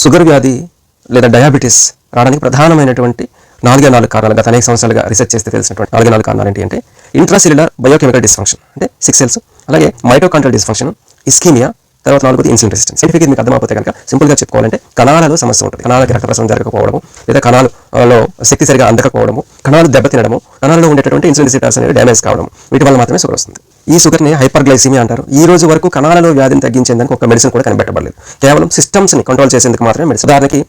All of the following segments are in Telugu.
షుగర్ వ్యాధి లేదా డయాబెటీస్ రావడానికి ప్రధానమైనటువంటి నాలుగే నాలుగు కారణాలు గత అనేక సంవత్సరాలుగా రీసెర్చ్ చేస్తే తెలిసినటువంటి నాలుగే నాలుగు కారణాలు ఏంటి అంటే ఇంట్రాసిల్యులర్ బయోకెమికల్ డిస్ఫంక్షన్ అంటే సిక్స్ సెల్స్ అలాగే మైటోకాంట్రల్ డిస్ఫంక్షన్ ఇస్కీమియా తర్వాత నాలుగోది ఇన్సులిన్ రెసిస్టెన్స్ సైంటిఫిక్ మీకు అర్థమైపోతే కనుక సింపుల్గా చెప్పుకోవాలంటే కణాలలో సమస్య ఉంటుంది. కణాలకి రక్త ప్రసరణ జరగకపోవడము లేదా కణాలలో శక్తి సరిగా అందకపోవడము కణాలు దెబ్బతినడము కణాలలో ఉండేటువంటి ఇన్సులిన్ రెసిస్టెన్స్ అనేవి డ్యామేజ్ కావడం వీటి వల్ల మాత్రమే షుగర్ వస్తుంది. ఈ షుగర్ని హైపర్గ్లైసిమియా అంటారు. ఈ రోజు వరకు కణాలలో వ్యాధిని తగ్గించేందుకు ఒక మెడిసిన్ కూడా కనిపెట్టబడలేదు. కేవలం సిస్టమ్స్ని కంట్రోల్ చేసేందుకు మాత్రమే మెడిసిన్ ఉదాహరణకి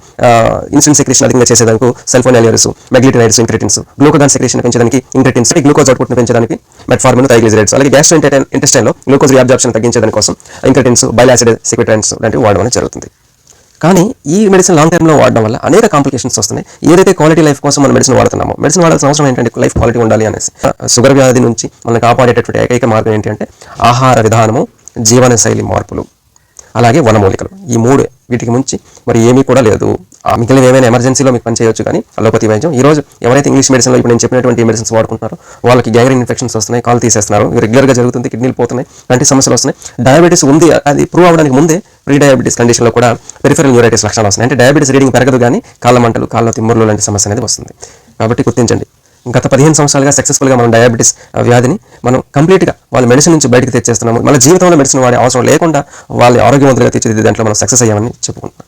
ఇన్సులిన్ సెక్రేషన్ అధికంగా చేసేందుకు సెల్ఫోనియర్స్ మెగ్లిటినైడ్స్ ఇంక్రిటిన్స్ గ్లూకోగాన్ సెక్రేషన్ పెంచడానికి ఇంక్రిటిన్స్ గ్లూకోజ్ అవుట్పుట్ పెంచడానికి మెట్ఫార్మిన్ థైగ్లిజరైడ్స్ అలాగే గ్యాస్ట్రో ఇంటెస్టైన్లో గ్లూకోజ్ రియాబ్జార్ప్షన్ తగ్గించడానికి కోసం ఇంక్రిటిన్స్ బైలాసిడ్ సెక్రెటైన్స్ లాంటివి వాడడం జరుగుతుంది. కానీ ఈ మెడిసిన్ లాంగ్ టైంలో వాడడం వల్ల అనేక కాంప్లికేషన్స్ వస్తున్నాయి. ఏదైతే క్వాలిటీ లైఫ్ కోసం మనం మెడిసిన్ వాడుతున్నామో మెడిసిన్ వాడాల్సిన అవసరం ఏంటంటే లైఫ్ క్వాలిటీ ఉండాలి అనేసి. షుగర్ వ్యాధి నుంచి మనం కాపాడేటటువంటి ఏకైక మార్గం ఏంటి అంటే ఆహార విధానము జీవన శైలి మార్పులు అలాగే వనమూలికలు. ఈ మూడు వీటికి ముంచి మరి ఏమీ కూడా లేదు. మిగిలిన ఏమైనా ఎమర్జెన్సీలో మీకు పని చేయొచ్చు కానీ అలోపతి వైద్యం. ఈ రోజు ఎవరైతే ఇంగ్లీష్ మెడిసిన్లో ఇప్పుడు నేను చెప్పినటువంటి మెడిసిన్స్ వాడుకుంటున్నారో వాళ్ళకి గ్యాంగ్రీన్ ఇన్ఫెక్షన్స్ వస్తున్నాయి కాలు తీసేస్తున్నారు రెగ్యులర్గా జరుగుతుంది కిడ్నీలు పోతున్నాయి లాంటి సమస్యలు వస్తున్నాయి. డయాబెటీస్ ఉంది అది ప్రూవ్ అవ్వడానికి ముందే ప్రీ డయాబెటీస్ కండిషన్లో కూడా పెరిఫెరల్ న్యూరైటిస్ లక్షణాలు వస్తున్నాయి. అంటే డయాబెటీస్ రీడింగ్ పెరగదు కానీ కాళ్ళ మంటలు కాళ్ళ తిమ్మర్లు లాంటి సమస్య అనేది వస్తుంది. కాబట్టి గుర్తించండి. గత పదిహేను సంవత్సరాలుగా సక్సెస్ఫుల్గా మనం డయాబెటీస్ వ్యాధిని మనం కంప్లీట్గా వాళ్ళ మెడిసిన్ నుంచి బయటకు తెచ్చేస్తున్నాము. మన జీవితంలో మెడిసిన్ వాడే అవసరం లేకుండా వాళ్ళ ఆరోగ్యవంతులుగా తీర్చిదిద్దే దాంట్లో మనం సక్సెస్ అయ్యామని చెప్పుకుంటున్నాం.